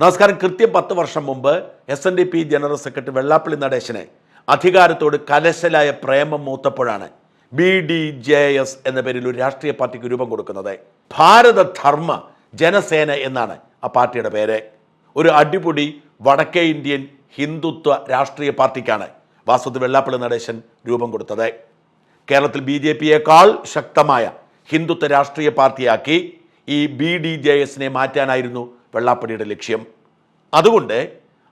നമസ്കാരം. കൃത്യം പത്ത് വർഷം മുമ്പ് S N D P general secretary Vellappally Natesan അധികാരത്തോട് കലശലായ പ്രേമം മൂത്തപ്പോഴാണ് ബി ഡി ജെ എസ് എന്ന പേരിൽ ഒരു രാഷ്ട്രീയ പാർട്ടിക്ക് രൂപം കൊടുക്കുന്നത്. ഭാരതധർമ്മ ജനസേന എന്നാണ് ആ പാർട്ടിയുടെ പേര്. ഒരു അടിപൊളി വടക്കേ ഇന്ത്യൻ ഹിന്ദുത്വ രാഷ്ട്രീയ പാർട്ടിക്കാണ് വാസുദ് വെള്ളാപ്പള്ളി നടേശൻ രൂപം കൊടുത്തത്. കേരളത്തിൽ ബി ജെ പിയേക്കാൾ ശക്തമായ ഹിന്ദുത്വ രാഷ്ട്രീയ പാർട്ടിയാക്കി ഈ ബി ഡി ജെ എസിനെ മാറ്റാനായിരുന്നു വെള്ളാപ്പള്ളിയുടെ ലക്ഷ്യം. അതുകൊണ്ട്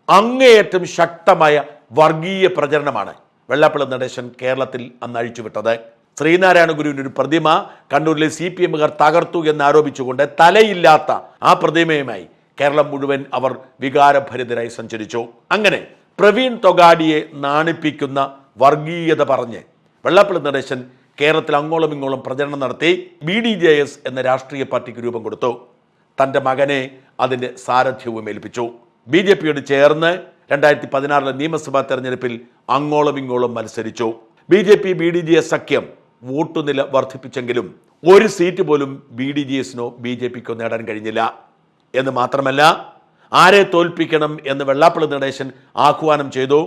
അങ്ങേയറ്റം ശക്തമായ വർഗീയ പ്രചരണമാണ് വെള്ളാപ്പള്ളി നടേശൻ കേരളത്തിൽ അന്ന് അഴിച്ചുവിട്ടത്. ശ്രീനാരായണ ഗുരുവിന്റെ ഒരു പ്രതിമ കണ്ണൂരിലെ സി പി എമ്മുകാർ തകർത്തു എന്നാരോപിച്ചുകൊണ്ട് തലയില്ലാത്ത ആ പ്രതിമയുമായി കേരളം മുഴുവൻ അവർ വികാരഭരിതരായി സഞ്ചരിച്ചു. അങ്ങനെ പ്രവീൺ തൊഗാഡിയെ നാണിപ്പിക്കുന്ന വർഗീയത പറഞ്ഞ് വെള്ളാപ്പള്ളി നടേശൻ കേരളത്തിൽ അങ്ങോളം ഇങ്ങോളം പ്രചരണം നടത്തി ബി ഡി ജെ എസ് എന്ന രാഷ്ട്രീയ പാർട്ടിക്ക് രൂപം കൊടുത്തു. തന്റെ മകനെ അതിന്റെ സാരഥ്യവും ഏൽപ്പിച്ചു. ബി ജെ പിയോട് ചേർന്ന് രണ്ടായിരത്തി പതിനാറിലെ നിയമസഭാ തെരഞ്ഞെടുപ്പിൽ അങ്ങോളം ഇങ്ങോളം മത്സരിച്ചു. B J P B D J S സഖ്യം വോട്ടുനില വർദ്ധിപ്പിച്ചെങ്കിലും ഒരു സീറ്റ് പോലും ബി ഡി ജി എസിനോ ബി ജെ പിക്കോ നേടാൻ കഴിഞ്ഞില്ല. എന്ന് മാത്രമല്ല ആരെ തോൽപ്പിക്കണം എന്ന് വെള്ളാപ്പള്ളി നടേശൻ ആഹ്വാനം ചെയ്തു.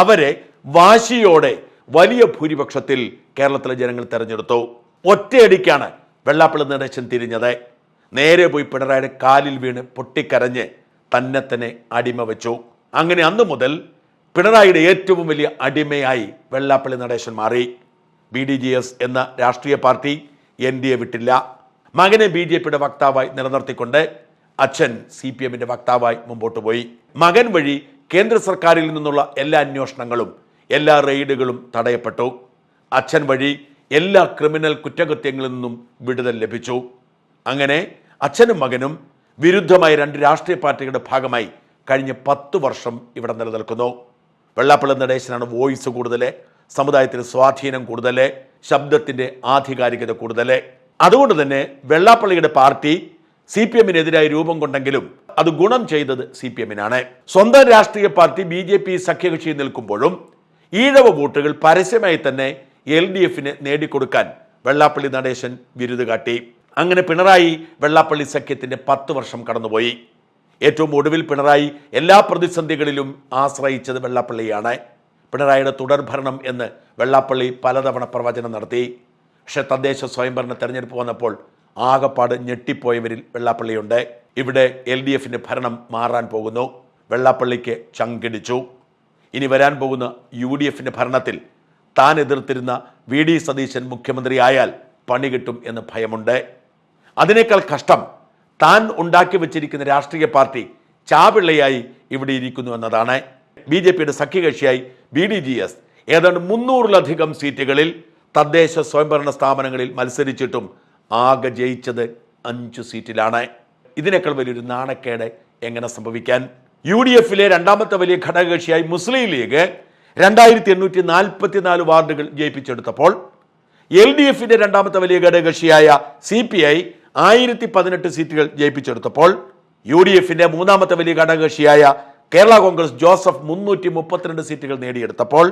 അവരെ വാശിയോടെ വലിയ ഭൂരിപക്ഷത്തിൽ കേരളത്തിലെ ജനങ്ങൾ തെരഞ്ഞെടുത്തു. ഒറ്റയടിക്കാണ് വെള്ളാപ്പള്ളി നടേശൻ തിരിഞ്ഞത്. നേരെ പോയി പിണറായിയുടെ കാലിൽ വീണ് പൊട്ടിക്കരഞ്ഞ് തന്നെ തന്നെ അടിമ വെച്ചു. അങ്ങനെ അന്നു മുതൽ പിണറായിയുടെ ഏറ്റവും വലിയ അടിമയായി വെള്ളാപ്പള്ളി നടേശൻ മാറി. ബി ഡി ജി എസ് എന്ന രാഷ്ട്രീയ പാർട്ടി എൻ ഡി എ വിട്ടില്ല. മകനെ ബി ജെ പിയുടെ വക്താവായി നിലനിർത്തിക്കൊണ്ട് അച്ഛൻ സി പി എമ്മിന്റെ വക്താവായി മുമ്പോട്ട് പോയി. മകൻ വഴി കേന്ദ്ര സർക്കാരിൽ നിന്നുള്ള എല്ലാ അന്വേഷണങ്ങളും എല്ലാ റെയ്ഡുകളും തടയപ്പെട്ടു. അച്ഛൻ വഴി എല്ലാ ക്രിമിനൽ കുറ്റകൃത്യങ്ങളിൽ നിന്നും വിടുതൽ ലഭിച്ചു. അങ്ങനെ അച്ഛനും മകനും വിരുദ്ധമായ രണ്ട് രാഷ്ട്രീയ പാർട്ടികളുടെ ഭാഗമായി കഴിഞ്ഞ പത്ത് വർഷം ഇവിടെ നിലനിൽക്കുന്നു. വെള്ളാപ്പള്ളി നടേശനാണ് വോയിസ് കൂടുതൽ സമുദായത്തിന് സ്വാധീനം കൂടുതൽ ശബ്ദത്തിന്റെ ആധികാരികത കൂടുതൽ അതുകൊണ്ട് തന്നെ വെള്ളാപ്പള്ളിയുടെ പാർട്ടി സി പി എമ്മിനെതിരായി രൂപം കൊണ്ടെങ്കിലും അത് ഗുണം ചെയ്തത് സി പി എമ്മിനാണ്. സ്വന്തം രാഷ്ട്രീയ പാർട്ടി ബി ജെ പി സഖ്യകക്ഷി നിൽക്കുമ്പോഴും ഈഴവ വോട്ടുകൾ പരസ്യമായി തന്നെ എൽ ഡി എഫിന് നേടിക്കൊടുക്കാൻ വെള്ളാപ്പള്ളി നടേശൻ വിരുത് കാട്ടി. അങ്ങനെ പിണറായി വെള്ളാപ്പള്ളി സഖ്യത്തിന്റെ പത്ത് വർഷം കടന്നുപോയി. ഏറ്റവും ഒടുവിൽ പിണറായി എല്ലാ പ്രതിസന്ധികളിലും ആശ്രയിച്ചത് വെള്ളാപ്പള്ളിയാണ്. പിണറായിയുടെ തുടർഭരണം എന്ന് വെള്ളാപ്പള്ളി പലതവണ പ്രവചനം നടത്തി. പക്ഷേ തദ്ദേശ സ്വയംഭരണ തെരഞ്ഞെടുപ്പ് വന്നപ്പോൾ ആകപ്പാട് ഞെട്ടിപ്പോയവരിൽ വെള്ളാപ്പള്ളിയുണ്ട്. ഇവിടെ എൽ ഡി എഫിന്റെ ഭരണം മാറാൻ പോകുന്നു. വെള്ളാപ്പള്ളിക്ക് ചങ്കിടിച്ചു. ഇനി വരാൻ പോകുന്ന യു ഡി എഫിന്റെ ഭരണത്തിൽ താൻ എതിർത്തിരുന്ന വി ഡി സതീശൻ മുഖ്യമന്ത്രിയായാൽ പണി കിട്ടും എന്ന് ഭയമുണ്ട്. അതിനേക്കാൾ കഷ്ടം താൻ ഉണ്ടാക്കി വെച്ചിരിക്കുന്ന രാഷ്ട്രീയ പാർട്ടി ചാപിള്ളയായി ഇവിടെ ഇരിക്കുന്നു എന്നതാണ്. ബി ജെ പിയുടെ സഖ്യകക്ഷിയായി ബി ഡി ജി എസ് ഏതാണ്ട് മുന്നൂറിലധികം സീറ്റുകളിൽ തദ്ദേശ സ്വയംഭരണ സ്ഥാപനങ്ങളിൽ മത്സരിച്ചിട്ടും ആകെ ജയിച്ചത് അഞ്ചു സീറ്റിലാണ്. ഇതിനേക്കാൾ വലിയൊരു നാണക്കേട് എങ്ങനെ സംഭവിക്കാൻ? യു ഡി എഫിലെ രണ്ടാമത്തെ വലിയ ഘടകകക്ഷിയായി മുസ്ലിം ലീഗ് രണ്ടായിരത്തി എണ്ണൂറ്റി നാൽപ്പത്തി നാല് വാർഡുകൾ ജയിപ്പിച്ചെടുത്തപ്പോൾ എൽ ഡി എഫിന്റെ രണ്ടാമത്തെ വലിയ ഘടകകക്ഷിയായ സി പി ഐ ആയിരത്തി പതിനെട്ട് സീറ്റുകൾ ജയിപ്പിച്ചെടുത്തപ്പോൾ യു ഡി എഫിന്റെ മൂന്നാമത്തെ വലിയ ഘടകകക്ഷിയായ കേരള കോൺഗ്രസ് ജോസഫ് മുന്നൂറ്റി മുപ്പത്തിരണ്ട് സീറ്റുകൾ നേടിയെടുത്തപ്പോൾ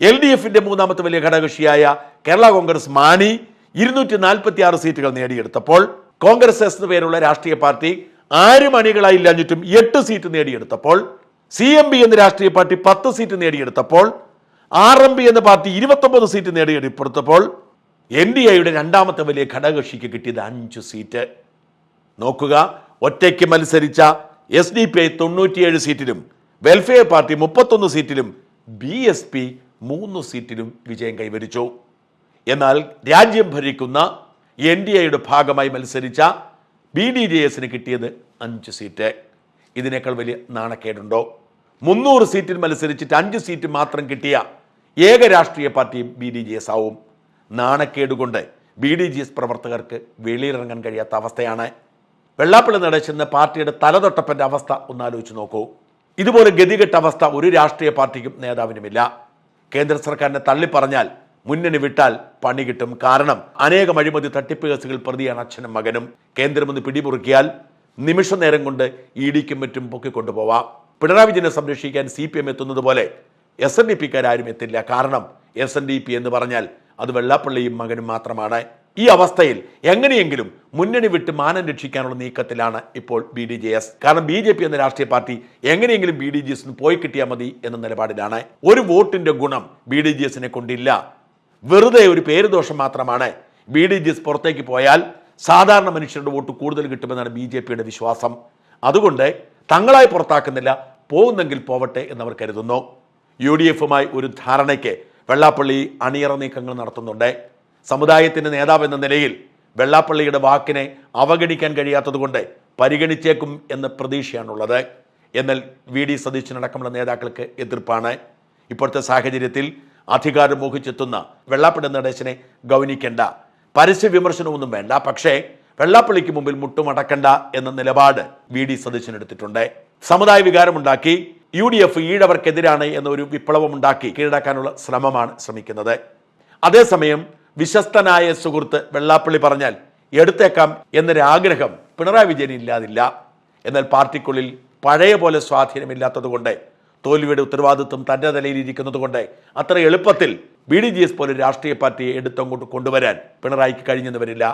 എൽ ഡി എഫിന്റെ മൂന്നാമത്തെ വലിയ ഘടകകക്ഷിയായ കേരള കോൺഗ്രസ് മാണി ഇരുന്നൂറ്റി നാൽപ്പത്തി ആറ് സീറ്റുകൾ നേടിയെടുത്തപ്പോൾ കോൺഗ്രസ് എന്ന പേരുള്ള രാഷ്ട്രീയ പാർട്ടി ആരും അണികളായില്ലാഞ്ഞിട്ടും എട്ട് സീറ്റ് നേടിയെടുത്തപ്പോൾ സി എം ബി എന്ന രാഷ്ട്രീയ പാർട്ടി പത്ത് സീറ്റ് നേടിയെടുത്തപ്പോൾ ആർ എം പി എന്ന പാർട്ടി ഇരുപത്തൊമ്പത് സീറ്റ് നേടിയെടുത്തപ്പോൾ എൻ ഡി എയുടെ രണ്ടാമത്തെ വലിയ ഘടകകക്ഷിക്ക് കിട്ടിയത് അഞ്ച് സീറ്റ്. നോക്കുക ഒറ്റയ്ക്ക് മത്സരിച്ച എസ് ഡി പി ഐ തൊണ്ണൂറ്റിയേഴ് സീറ്റിലും വെൽഫെയർ പാർട്ടി മുപ്പത്തൊന്ന് സീറ്റിലും ബി എസ് പി മൂന്ന് സീറ്റിലും വിജയം കൈവരിച്ചു. എന്നാൽ രാജ്യം ഭരിക്കുന്ന എൻ ഡി എയുടെ ഭാഗമായി മത്സരിച്ച ബി ഡി ജെ എസിന് കിട്ടിയത് അഞ്ച് സീറ്റ്. ഇതിനേക്കാൾ വലിയ നാണക്കേടുണ്ടോ? മുന്നൂറ് സീറ്റിൽ മത്സരിച്ചിട്ട് അഞ്ച് സീറ്റ് മാത്രം കിട്ടിയ ഏക രാഷ്ട്രീയ പാർട്ടിയും ബി ഡി ജെ എസ് ആവും. നാണക്കേട് കൊണ്ട് ബി ഡി ജി എസ് പ്രവർത്തകർക്ക് വെളിയിലിറങ്ങാൻ കഴിയാത്ത അവസ്ഥയാണ്. വെള്ളാപ്പള്ളി നടേശെന്ന പാർട്ടിയുടെ തലതൊട്ടപ്പന്റെ അവസ്ഥ ഒന്നാലോചിച്ച് നോക്കൂ. ഇതുപോലെ ഗതികെട്ട അവസ്ഥ ഒരു രാഷ്ട്രീയ പാർട്ടിക്കും നേതാവിനുമില്ല. കേന്ദ്ര സർക്കാരിനെ തള്ളിപ്പറഞ്ഞാൽ മുന്നണി വിട്ടാൽ പണി കിട്ടും കാരണം അനേകം അഴിമതി തട്ടിപ്പ് കേസുകൾ പ്രതിയാണ് അച്ഛനും മകനും. കേന്ദ്രമൊന്ന് പിടിമുറുക്കിയാൽ നിമിഷ നേരം കൊണ്ട് ഇ ഡിക്കും മറ്റും പൊക്കിക്കൊണ്ടുപോവാം. പിണറായി വിജയനെ സംരക്ഷിക്കാൻ സി പി എം എത്തുന്നത് പോലെ എസ് എൻ ഡി പിക്കാരും എത്തില്ല. കാരണം എസ് എൻ ഡി പി എന്ന് പറഞ്ഞാൽ അത് വെള്ളാപ്പള്ളിയും മകനും മാത്രമാണ്. ഈ അവസ്ഥയിൽ എങ്ങനെയെങ്കിലും മുന്നണി വിട്ട് മാനം രക്ഷിക്കാനുള്ള നീക്കത്തിലാണ് ഇപ്പോൾ ബി ഡി ജെ എസ് കാരണം ബി ജെ പി എന്ന രാഷ്ട്രീയ പാർട്ടി എങ്ങനെയെങ്കിലും ബി ഡി ജി എസിന് പോയി കിട്ടിയാൽ മതി എന്ന നിലപാടിലാണ്. ഒരു വോട്ടിന്റെ ഗുണം ബി ഡി ജി എസിനെ കൊണ്ടില്ല. വെറുതെ ഒരു പേരുദോഷം മാത്രമാണ് ബി ഡി ജി എസ് പുറത്തേക്ക് പോയാൽ സാധാരണ മനുഷ്യരുടെ വോട്ട് കൂടുതൽ കിട്ടുമെന്നാണ് ബി ജെ പിയുടെ വിശ്വാസം. അതുകൊണ്ട് തങ്ങളായി പുറത്താക്കുന്നില്ല പോകുന്നെങ്കിൽ പോവട്ടെ എന്നവർ കരുതുന്നു. യു ഡി എഫുമായി ഒരു ധാരണയ്ക്ക് വെള്ളാപ്പള്ളി അണിയറ നീക്കങ്ങൾ നടത്തുന്നുണ്ട്. സമുദായത്തിന്റെ നേതാവ് എന്ന നിലയിൽ വെള്ളാപ്പള്ളിയുടെ വാക്കിനെ അവഗണിക്കാൻ കഴിയാത്തതുകൊണ്ട് പരിഗണിച്ചേക്കും എന്ന പ്രതീക്ഷയാണുള്ളത്. എന്നാൽ വി ഡി സതീശനടക്കമുള്ള നേതാക്കൾക്ക് എതിർപ്പാണ്. ഇപ്പോഴത്തെ സാഹചര്യത്തിൽ അധികാരം മോഹിച്ചെത്തുന്ന വെള്ളാപ്പള്ളി നടേശനെ ഗൗനിക്കേണ്ട. പരസ്യ വിമർശനമൊന്നും വേണ്ട. പക്ഷേ വെള്ളാപ്പള്ളിക്ക് മുമ്പിൽ മുട്ടുമടക്കണ്ട എന്ന നിലപാട് വി ഡി സതീശൻ എടുത്തിട്ടുണ്ട്. സമുദായ വികാരമുണ്ടാക്കി യു ഡി എഫ് ഈഴവർക്കെതിരാണ് എന്നൊരു വിപ്ലവമുണ്ടാക്കി കീഴടക്കാനുള്ള ശ്രമമാണ് ശ്രമിക്കുന്നത്. അതേസമയം വിശ്വസ്തനായ സുഹൃത്ത് വെള്ളാപ്പള്ളി പറഞ്ഞാൽ എടുത്തേക്കാം എന്നൊരാഗ്രഹം പിണറായി വിജയൻ ഇല്ലാതില്ല. എന്നാൽ പാർട്ടിക്കുള്ളിൽ പഴയ പോലെ സ്വാധീനമില്ലാത്തതുകൊണ്ട് തോൽവിയുടെ ഉത്തരവാദിത്വം തന്റെ തലയിൽ ഇരിക്കുന്നത് കൊണ്ട് അത്ര എളുപ്പത്തിൽ ബി ഡി ജി എസ് പോലെ രാഷ്ട്രീയ പാർട്ടിയെ എടുത്തങ്ങോട്ട് കൊണ്ടുവരാൻ പിണറായിക്ക് കഴിഞ്ഞെന്ന് വരില്ല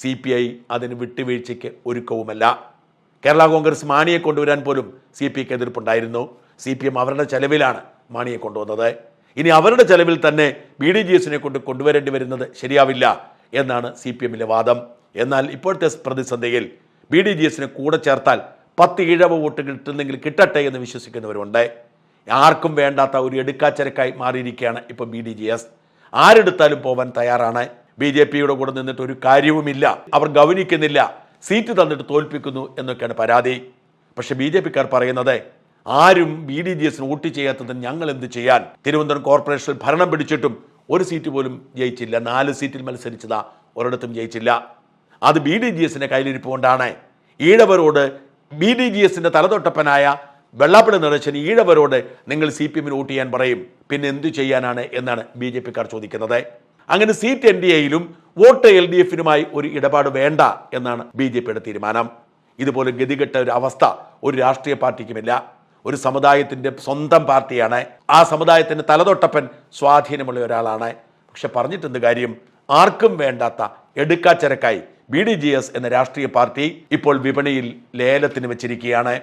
സി പി ഐ അതിന് വിട്ടുവീഴ്ചയ്ക്ക് ഒരുക്കവുമല്ല. കേരള കോൺഗ്രസ് മാണിയെ കൊണ്ടുവരാൻ പോലും സി പി ഐക്ക് എതിർപ്പുണ്ടായിരുന്നു. സി പി എം അവരുടെ ചെലവിലാണ് മാണിയെ കൊണ്ടുവന്നത്. ഇനി അവരുടെ ചെലവിൽ തന്നെ ബി ഡി ജി എസിനെ കൊണ്ട് കൊണ്ടുവരേണ്ടി വരുന്നത് ശരിയാവില്ല എന്നാണ് സി പി എമ്മിലെ വാദം. എന്നാൽ ഇപ്പോഴത്തെ പ്രതിസന്ധിയിൽ ബി ഡി ജി എസിനെ കൂടെ ചേർത്താൽ പത്ത് ഇഴവ വോട്ട് കിട്ടുന്നെങ്കിൽ കിട്ടട്ടെ എന്ന് വിശ്വസിക്കുന്നവരുണ്ട്. ആർക്കും വേണ്ടാത്ത ഒരു എടുക്കാച്ചരക്കായി മാറിയിരിക്കുകയാണ് ഇപ്പോൾ ബി ഡി ജി എസ്. ആരെടുത്താലും പോവാൻ തയ്യാറാണ്. ബി ജെ പിയുടെ കൂടെ നിന്നിട്ട് ഒരു കാര്യവുമില്ല. അവർ ഗവനിക്കുന്നില്ല സീറ്റ് തന്നിട്ട് തോൽപ്പിക്കുന്നു എന്നൊക്കെയാണ് പരാതി. പക്ഷേ ബി ജെ പിക്കാർ പറയുന്നത് ആരും ബി ഡി ജി എസിന് വോട്ട് ചെയ്യാത്തതിന് ഞങ്ങൾ എന്ത് ചെയ്യാൻ? തിരുവനന്തപുരം കോർപ്പറേഷനിൽ ഭരണം പിടിച്ചിട്ടും ഒരു സീറ്റ് പോലും ജയിച്ചില്ല. നാല് സീറ്റിൽ മത്സരിച്ചതാ ഒരിടത്തും ജയിച്ചില്ല. അത് ബി ഡി ജി എസിന്റെ കയ്യിലിരിപ്പ് കൊണ്ടാണ് ഈഴവരോട് ബി ഡി ജി എസിന്റെ തലതൊട്ടപ്പനായ വെള്ളാപ്പള്ളി നിറച്ചൻ ഈഴവരോട് നിങ്ങൾ സി പി എമ്മിന് വോട്ട് ചെയ്യാൻ പറയും. പിന്നെ എന്തു ചെയ്യാനാണ് എന്നാണ് ബി ജെ പിക്കാർ ചോദിക്കുന്നത്. അങ്ങനെ സീറ്റ് എൻ ഡി എയിലും വോട്ട് എൽ ഡി എഫിനുമായി ഒരു ഇടപാട് വേണ്ട എന്നാണ് ബി ജെ പിയുടെ തീരുമാനം. ഇതുപോലെ ഗതികെട്ട ഒരു അവസ്ഥ ഒരു രാഷ്ട്രീയ പാർട്ടിക്കുമില്ല. ഒരു സമുദായത്തിന്റെ സ്വന്തം പാർട്ടിയാണ്. ആ സമുദായത്തിന്റെ തലതൊട്ടപ്പൻ സ്വാധീനമുള്ള ഒരാളാണ്. പക്ഷെ പറഞ്ഞിട്ടെന്ത് കാര്യം? ആർക്കും വേണ്ടാത്ത എടുക്കാച്ചരക്കായി ബി ഡി ജി എസ് എന്ന രാഷ്ട്രീയ പാർട്ടി ഇപ്പോൾ വിപണിയിൽ ലേലത്തിന് വെച്ചിരിക്കുകയാണ്.